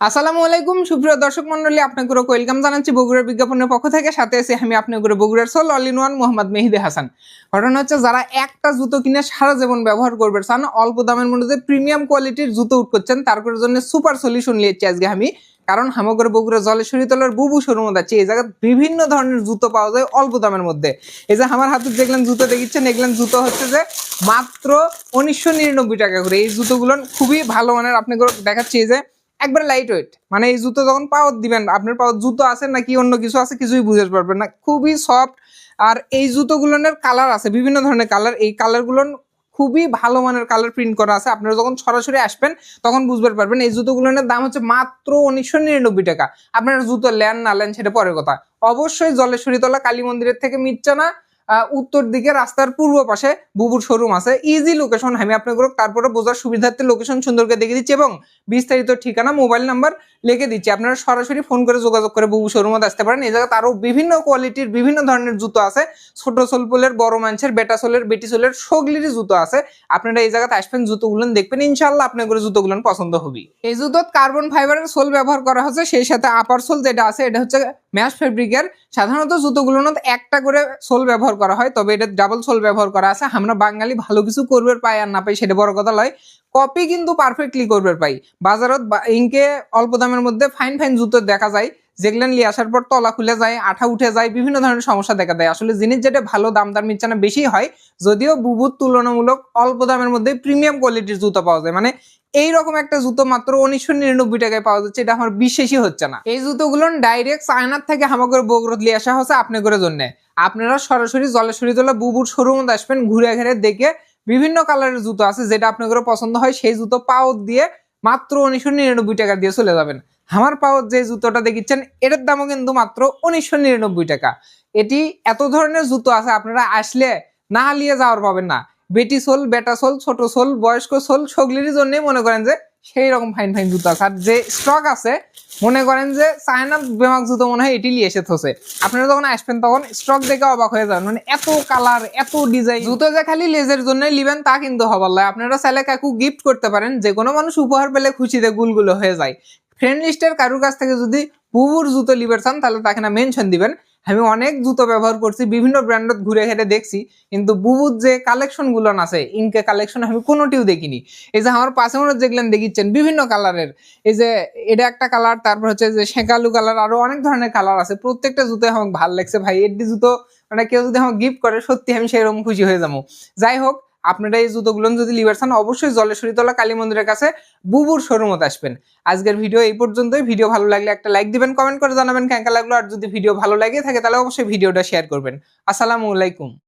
আসসালামু আলাইকুম, সুপ্রিয় দর্শক মন্ডলী আপনাকে ওয়েলকাম জানাচ্ছি বগুড়ার বিজ্ঞাপনের পক্ষ থেকে। সাথে এসে আমি আপনাকে বগুড়ার soul, all in one Mohammad Mehidy Hasan. ঘটনা হচ্ছে, যারা একটা জুতো কিনে সারা জীবন ব্যবহার করবে, চান অল্প দামের মধ্যে প্রিমিয়াম কোয়ালিটির জুতো উঠ করছেন, তার জন্য সুপার সলিউশন নিয়েছি আজকে আমি। কারণ হামগর বগুড়া জলেশ্বরী তলার বুবু শোরুম আছে এই জায়গায় বিভিন্ন ধরনের জুতো পাওয়া যায় অল্প দামের মধ্যে। এই যে আমার হাতে দেখলেন জুতো দেখিচ্ছেন এগুলেন জুতো হচ্ছে যে মাত্র উনিশশো নিরানব্বই টাকা করে। এই জুতোগুলো খুবই ভালো মানের আপনাকে দেখাচ্ছি এই যে একবার লাইট ওয়েট মানে এই জুতো যখন পাওয়ার দিবেন, আপনার পাওয়ার জুতো আছে নাকি অন্য কিছু আছে, কিছুই বুঝতে পারবেন না। খুবই সফট আর এই জুতোগুলোর কালার আছে, বিভিন্ন ধরনের কালার এই কালারগুলো খুবই ভালো মানের কালার প্রিন্ট করা আছে। আপনারা যখন সরাসরি আসবেন, তখন বুঝতে পারবেন এই জুতোগুলোর দাম হচ্ছে মাত্র উনিশশো নিরানব্বই টাকা। আপনারা জুতো লেন না লেন সেটা পরের কথা। অবশ্যই জলেশ্বরী তলা কালী মন্দিরের থেকে মিটচানা উত্তর দিকে রাস্তার পূর্ব পাশে বুবুর শোরুম আছে। ইজি লোকেশন আমি আপনাকে তারপরে বোঝার সুবিধার্থে লোকেশন সুন্দর করে দেখে দিচ্ছি এবং বিস্তারিত ঠিকানা মোবাইল নাম্বার লিখে দিচ্ছি। আপনারা সরাসরি ফোন করে যোগাযোগ করে বুবু শোরুমে আসতে পারেন। এই জায়গায় আরও বিভিন্ন কোয়ালিটির বিভিন্ন ধরনের জুতো আছে। ছোট সোলপোলের, বড় মানুষের বেটা সোলের, বেটি সোলের সগলিরই জুতো আছে। আপনারা এই জায়গাতে আসবেন, জুতোগুলো দেখবেন। ইনশাল্লাহ আপনাদের জুতোগুলো পছন্দ হবে এই জুতোত কার্বন ফাইবারের সোল ব্যবহার করা হচ্ছে। সেই সাথে আপার সোল যেটা আছে, এটা হচ্ছে ম্যাশ ফেব্রিকের সাধারণত জুতোগুলোর একটা করে সোল ব্যবহার করা হয়, তবে এটা ডাবল সোল ব্যবহার করা আছে। আমরা বাঙালি ভালো কিছু করবে পাই আর না পাই সেটা বড় কথা নয় কপি কিন্তু পারফেক্টলি করবে পাই বাজারত ইনকে অল্প দামের মধ্যে ফাইন ফাইন জুতো দেখা যায়। যেগুলো নিয়ে আসার পর তলা খুলে যায়, আঠা উঠে যায়, বিভিন্ন ধরনের সমস্যা দেখা দেয়। আসলে জিনিস যেটা ভালো দাম দাম মিচ্ছানা বেশি হয়, যদিও বুবুর তুলনামূলক অল্প দামের মধ্যে প্রিমিয়াম কোয়ালিটির জুতো পাওয়া যায়। মানে এইরকম একটা জুতো মাত্র উনিশশো নিরানব্বই টাকায় পাওয়া যাচ্ছে, এটা আমার বিশ্বাসই হচ্ছে না। এই জুতোগুলো ডাইরেক্ট চায়নার থেকে হামাগর বগরত নিয়ে আসা হচ্ছে আপনাদের জন্য। আপনারা সরাসরি জলেশ্বরী তোলা বুবুর শোরুম আসবেন, ঘুরে ঘুরে দেখে বিভিন্ন কালারের জুতো আছে, যেটা আপনাদের পছন্দ হয়, সেই জুতো পাওয়ার দিয়ে মাত্র উনিশশো নিরানব্বই টাকা দিয়ে চলে যাবেন। আমার পাওয়ার যে জুতোটা দেখিচ্ছেন, এটার দামও কিন্তু মাত্র উনিশশো নিরানব্বই টাকা। এটি এত ধরনের জুতো আছে, আপনারা আসলে না হালিয়ে যাওয়ার পাবেন না। বেটি সোল বেটা সোল ছোট সোল বয়স্ক সোল সগলির জন্যই মনে করেন যে সেই রকম ফাইন ফাইন জুতো আর যে স্টক আছে, মনে করেন যে চায়না বেমাক জুতো মনে হয় এটি নিয়ে এসে থসে। আপনারা যখন আসবেন তখন স্টক দেখে অবাক হয়ে যাবেন। মানে এত কালার এত ডিজাইন জুতো যে খালি লেজের জন্যই নিবেন তা কিন্তু হবার লয় আপনারা চাইলে কাকু গিফট করতে পারেন। যে কোনো মানুষ উপহার পেলে খুশিতে গুলগুলো হয়ে যায়। ফ্রেন্ড লিস্টের কারুর কাছ থেকে যদি বুবুর জুতো লিবার চান, তাহলে তাকে না মেনশন দিবেন। আমি অনেক জুতো ব্যবহার করছি, বিভিন্ন ব্র্যান্ডত ঘুরে ঘেরে দেখছি, কিন্তু বুবুর যে কালেকশনগুলো আছে ইনকে কালেকশন আমি কোনোটিও দেখিনি। এই যে আমার পাশে মনে যেগুলেন দেখিচ্ছেন, বিভিন্ন কালারের এই যে এটা একটা কালার তারপর হচ্ছে যে শেঁকালু কালার আরও অনেক ধরনের কালার আছে। প্রত্যেকটা জুতো আমাকে ভালো লাগছে ভাই। এডি জুতো মানে কেউ যদি আমাকে গিফট করে, সত্যি আমি সেরকম খুশি হয়ে যাব। যাই হোক আপনারা এই জুতোগুলো যদি লিবার চান, অবশ্যই জলেশ্বরীতলা কালী মন্দিরের কাছে বুবুর শোরুমত আসবেন। আজকের ভিডিও এই পর্যন্তই। ভিডিও ভালো লাগলে একটা লাইক দিবেন কমেন্ট করে জানাবেন কেঙ্কা লাগল। আর যদি ভিডিও ভালো লাগে থাকে, তাহলে অবশ্যই ভিডিওটা শেয়ার করবেন। আসসালামু আলাইকুম।